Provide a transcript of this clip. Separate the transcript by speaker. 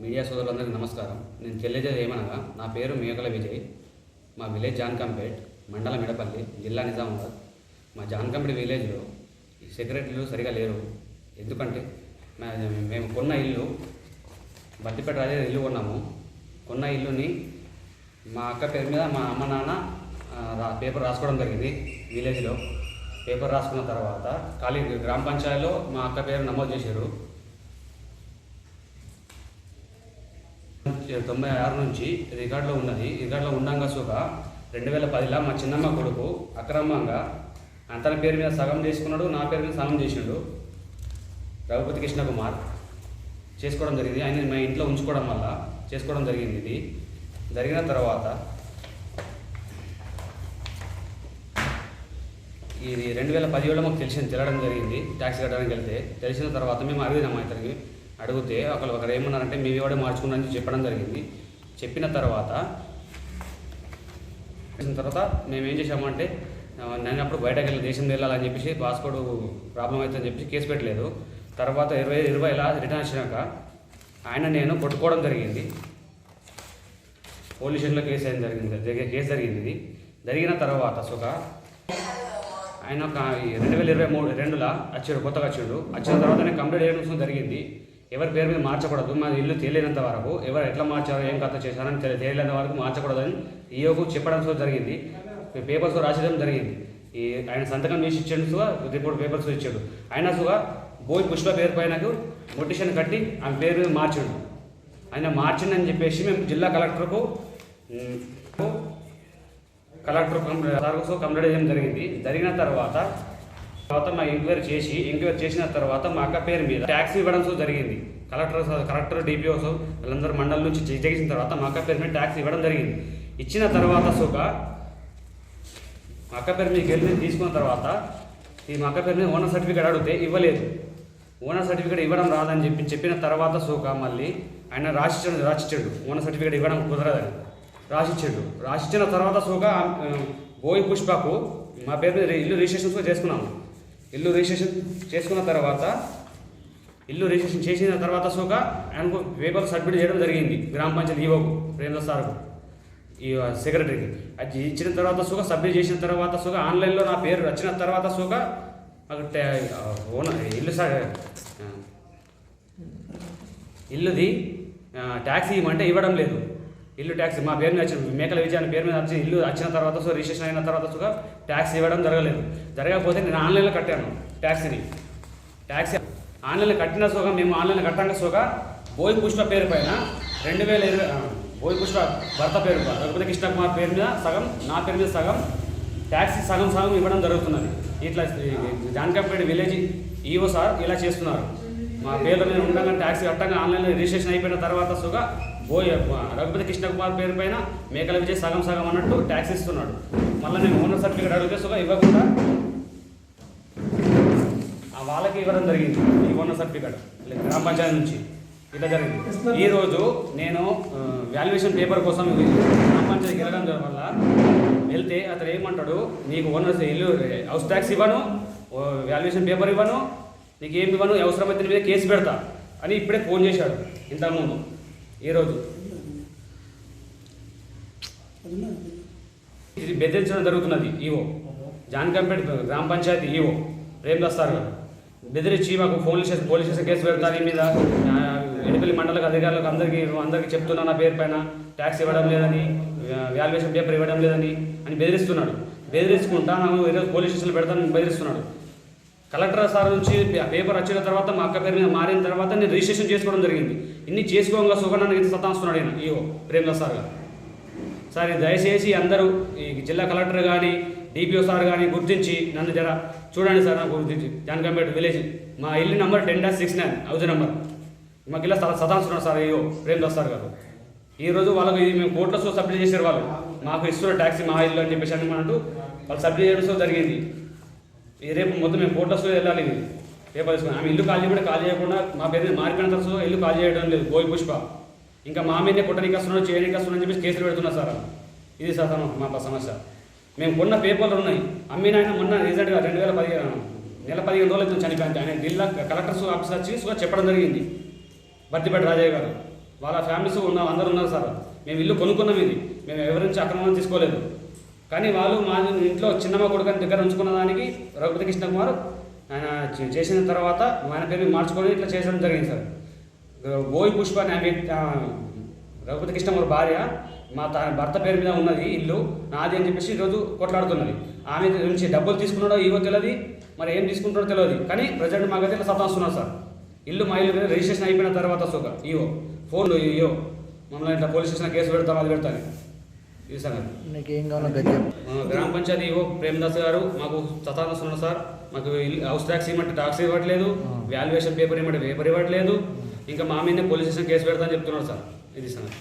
Speaker 1: Media సోదరులందరికీ నమస్కారం. నేను తెలియజేది ఏమనగా నా పేరు మేకల విజయ్. మా విలేజ్ జాన్కంపేట్ మండలం మిడపల్లి జిల్లా నిజామాబాద్. మా జాన్కంపేట్ విలేజ్లో సెక్రటరీలు సరిగా లేరు. ఎందుకంటే మేము కొన్న ఇల్లు బట్టిపేట రాజే ఇల్లు కొన్నాము. కొన్న ఇల్లుని మా అక్క పేరు మీద మా అమ్మ నాన్న రా- పేపర్ రాసుకోవడం జరిగింది విలేజ్లో. పేపర్ రాసుకున్న తర్వాత ఖాళీ గ్రామ పంచాయతీలో మా అక్క పేరు నమోదు చేశారు. తొంభై ఆరు నుంచి రికార్డులో ఉన్నది. రికార్డులో ఉండగా సుఖ రెండు వేల పదిలో మా చిన్నమ్మ కొడుకు అక్రమంగా అంతన పేరు మీద సగం చేసుకున్నాడు నా పేరు మీద సగం చేసిండు. రఘుపతి కృష్ణ కుమార్ చేసుకోవడం జరిగింది. ఆయన మా ఇంట్లో ఉంచుకోవడం వల్ల చేసుకోవడం జరిగింది ఇది. జరిగిన తర్వాత ఇది రెండు వేల పదిహేడులో మాకు తెలిసింది తెలడం జరిగింది. ట్యాక్సీ కట్టడానికి వెళ్తే తెలిసిన తర్వాత మేము అడిగినాం ఇతనికి అడిగితే ఒకరు ఒకరు ఏమన్నారంటే మీ వాడే మార్చుకున్నారని చెప్పడం జరిగింది. చెప్పిన తర్వాత చేసిన తర్వాత మేము ఏం చేసామంటే నేను అప్పుడు బయటకు వెళ్ళి దేశం వెళ్ళాలని చెప్పేసి పాస్పోర్ట్ ప్రాబ్లం అవుతుందని చెప్పేసి కేసు పెట్టలేదు. తర్వాత ఇరవై ఇరవై ఇలా రిటర్న్ వచ్చినాక ఆయన నేను కొట్టుకోవడం జరిగింది. పోలీస్ స్టేషన్లో కేసు అయింది జరిగింది కేసు జరిగింది. ఇది జరిగిన తర్వాత సుఖ ఆయన ఒక రెండు వేల ఇరవై మూడు రెండులా వచ్చాడు కొత్తగా వచ్చాడు. వచ్చిన తర్వాత నేను కంప్లీట్ చేయడం జరిగింది. ఎవరి పేరు మీద మార్చకూడదు మా ఇల్లు తేలినంత వరకు ఎవరు ఎట్లా మార్చారో ఏం కథ చేశారని తెలి- తేలినంత వరకు మార్చకూడదని ఈయోకు చెప్పడంతో జరిగింది. పేపర్స్ రాసేయడం జరిగింది. ఈ ఆయన సంతకం చేసి ఇచ్చాడు సుగా రిపోర్ట్ పేపర్స్ ఇచ్చాడు. అయినా సుగా బోయ్ పుష్ప పేరు పైనకు మొటిషన్ కట్టి ఆమె పేరు మీద మార్చాడు. ఆయన మార్చిండని చెప్పేసి మేము జిల్లా కలెక్టర్కు కలెక్టర్ సార్ కంప్లీట్ చేయడం జరిగింది. జరిగిన తర్వాత తర్వాత మా ఎంక్వైరీ చేసి ఎంక్వైరీ చేసిన తర్వాత మా అక్క పేరు మీద ట్యాక్స్ ఇవ్వడం జరిగింది. కలెక్టర్ కలెక్టర్ డిపిఓస్ వాళ్ళందరూ మండలం నుంచి చేసిన తర్వాత మా అక్క పేరు మీద ట్యాక్స్ ఇవ్వడం జరిగింది. ఇచ్చిన తర్వాత సుఖ మా అక్క పేరు మీద గెలిపి తీసుకున్న తర్వాత ఈ మా అక్క పేరు మీద ఓనర్ సర్టిఫికేట్ అడిగితే ఇవ్వలేదు. ఓనర్ సర్టిఫికేట్ ఇవ్వడం రాదని చెప్పి చెప్పిన తర్వాత సుఖ మళ్ళీ ఆయన రాసిచ్చాడు రాసిచ్చాడు. ఓనర్ సర్టిఫికేట్ ఇవ్వడం కుదరదని రాసిచ్చాడు. రాసిచ్చిన తర్వాత సుఖ బోయి పుష్పకు మా పేరు మీద ఇల్లు రిజిస్ట్రేషన్ కూడా చేసుకున్నాము. ఇల్లు రిజిస్ట్రేషన్ చేసుకున్న తర్వాత ఇల్లు రిజిస్ట్రేషన్ చేసిన తర్వాత సోక ఆయనకు పేపర్ సబ్మిట్ చేయడం జరిగింది గ్రామ పంచాయతీ ఈవోకు ప్రేమదాస్ సార్కు ఈ సెక్రటరీకి అది ఇచ్చిన తర్వాత సోక సబ్మిట్ చేసిన తర్వాత సోక ఆన్లైన్లో నా పేరు వచ్చిన తర్వాత సోక అక్కడ ట్యా- ఇల్లు సార్ ఇల్లుది ట్యాక్సీ ఇవ్వమంటే ఇవ్వడం లేదు. ఇల్లు ట్యాక్స్ మా పేరు మీద వచ్చిన మేకల విజయాన్ని పేరు మీద వచ్చి ఇల్లు వచ్చిన తర్వాత సో రిజిస్ట్రేషన్ అయిన తర్వాత సో ట్యాక్స్ ఇవ్వడం జరగలేదు. జరగకపోతే నేను ఆన్లైన్లో కట్టాను ట్యాక్సీని ట్యాక్సీ ఆన్లైన్లో కట్టిన సుగా మేము ఆన్లైన్లో కట్టాక సుగా బోయ్ పుష్ప పేరు పైన రెండు వేల ఇరవై బోయ్ పుష్ప భర్త పేరు రఘుపతి కృష్ణ కుమార్ పేరు మీద సగం నా పేరు మీద సగం ట్యాక్సీ సగం సగం ఇవ్వడం జరుగుతున్నది. ఇట్లా జాన్కంపేట విలేజ్ ఈఓ సార్ ఇలా చేస్తున్నారు. మా పేర్ల మీద ఉండగా ట్యాక్సీ కట్టంగా ఆన్లైన్లో రిజిస్ట్రేషన్ అయిపోయిన తర్వాత సుగా బోయ్ రఘుపతి కృష్ణ కుమార్ పేరు పైన మేకల విజయ్ సగం సగం అన్నట్టు ట్యాక్స్ ఇస్తున్నాడు. మళ్ళీ నేను ఓనర్ సర్టిఫికేట్ అడిగితే సుగా ఇవ్వకుండా ఆ వాళ్ళకి ఇవ్వడం జరిగింది ఈ ఓనర్ సర్టిఫికేట్ గ్రామ పంచాయతీ నుంచి. ఇట్లా జరిగింది. ఈరోజు నేను వాల్యుయేషన్ పేపర్ కోసం గ్రామ పంచాయతీ వెళ్ళడం వల్ల వెళ్తే అతను ఏమంటాడు నీకు ఓనర్ ఇల్లు హౌస్ ట్యాక్స్ ఇవ్వను వాల్యుయేషన్ పేపర్ ఇవ్వను నీకు ఏమి ఇవ్వను అవసరమైతే మీద కేసు పెడతా అని ఇప్పుడే ఫోన్ చేశాడు ఇంతకుముందు. ఈరోజు. ఇది బెదిరించడం జరుగుతున్నది ఈవో. జాన్కంపేట గ్రామ పంచాయతీ ఈవో ప్రేమదాస్ సార్ బెదిరించి మాకు పోలీస్ చేసి పోలీస్ స్టేషన్ కేసు పెడతారు ఈ మీద. ఆ, ఎడపల్లి అధికారులకు అందరికీ అందరికీ చెప్తున్నా నా పేరు పైన. ట్యాక్స్ ఇవ్వడం లేదని వాల్యుయేషన్ పేపర్ ఇవ్వడం లేదని అని బెదిరిస్తున్నాడు. బెదిరించుకుంటా నాకు ఈరోజు పోలీస్ స్టేషన్లో పెడతానని బెదిరిస్తున్నాడు. కలెక్టర్ సార్ నుంచి పేపర్ వచ్చిన తర్వాత మా అక్క పేరు మీద మారిన తర్వాత నేను రిజిస్ట్రేషన్ చేసుకోవడం జరిగింది. ఇన్ని చేసుకోగా సుఖనాన్ని ఇంత సతాస్తున్నాడు ఆయన ఈవో ప్రేమ్లా సార్ గారు. సార్ దయచేసి అందరూ ఈ జిల్లా కలెక్టర్ కానీ డిపిఓ సార్ కానీ గుర్తించి నన్ను జర చూడండి సార్ నాకు గుర్తించి. జాన్కంపేట విలేజ్. మా ఇల్లు number ten dash six nine house number. మాకు ఇలా సతాంస్తున్నాడు సార్ అయ్యో ప్రేమ్దాస్ సార్ గారు. ఈరోజు వాళ్ళకు ఇది మేము కోర్టులో సో సబ్మిట్ చేశారు వాళ్ళు. మాకు ఇస్తున్న ట్యాక్సీ మా ఇల్లు అని చెప్పేసి అని అంటూ వాళ్ళు సబ్మిట్ చేయడం సో జరిగింది. రేపు మొత్తం మేము ఫోటోస్లో వెళ్ళాలి. ఇది పేపర్ తీసుకుని ఆమె ఇల్లు ఖాళీ కూడా ఖాళీ చేయకుండా మా పేరు మారిపోయిన తర్వాత ఇల్లు ఖాళీ చేయడం లేదు. గోయి పుష్ప. ఇంకా మా మీదనే కొట్టడానికి వస్తున్నాడు చేయడానికి వస్తున్నాడు అని చెప్పేసి కేసులు పెడుతున్నారు సార్ ఇది సార్ మా సమస్య. మేము కొన్న పేపర్లు ఉన్నాయి. అమ్మిన ఆయన మొన్న రీసెంట్గా రెండు వేల పదిహేను నెల పదిహేను రోజులు చనిపోయింది ఆయన జిల్లా కలెక్టర్స్ ఆఫీస్ వచ్చి చెప్పడం జరిగింది. బర్తిపేట రాజయ్య గారు. వాళ్ళ ఫ్యామిలీస్ ఉన్న అందరు ఉన్నారు సార్. మేము ఇల్లు కొనుక్కున్నాం ఇది. మేము ఎవరి నుంచి అక్రమం తీసుకోలేదు. కానీ వాళ్ళు మా ఇంట్లో చిన్నమ్మ కొడుకుని దగ్గర ఉంచుకున్న దానికి రఘుపతి కృష్ణ కుమార్ ఆయన చేసిన తర్వాత ఆయన పేరు మార్చుకొని ఇట్లా చేయడం జరిగింది సార్. బోయి పుష్ప అనే రఘుపతి కృష్ణ కుమార్ భార్య మా తన భర్త పేరు మీద ఉన్నది ఇల్లు నాది అని చెప్పేసి ఈరోజు కొట్లాడుతున్నది. ఆమె నుంచి డబ్బులు తీసుకున్నాడో ఇవో తెలియదు మరి ఏం తీసుకుంటాడో తెలియదు కానీ ప్రజెంట్ మాకైతే ఇట్లా సతాస్తున్నారు సార్. ఇల్లు మా ఇల్లు రిజిస్ట్రేషన్ అయిపోయిన తర్వాత సుఖ ఇవో ఫోన్లు ఇయో మమ్మల్ని ఇట్లా పోలీస్ స్టేషన్ కేసు పెడతాం అది పెడతాను సంగతి
Speaker 2: నీకు కావాలో
Speaker 1: గ్రామ పంచాయతీ ప్రేమదాస్ గారు మాకు సతాస్తున్నారు సార్ మాకు హౌస్ ట్యాక్స్ ఇవ్వమంటే ట్యాక్స్ ఇవ్వట్లేదు వాల్యుయేషన్ పేపర్ ఇవ్వమంటే పేపర్ ఇవ్వట్లేదు ఇంకా మా మీదనే పోలీస్ స్టేషన్ కేసు పెడతా అని చెప్తున్నారు సార్. ఇది సంగతి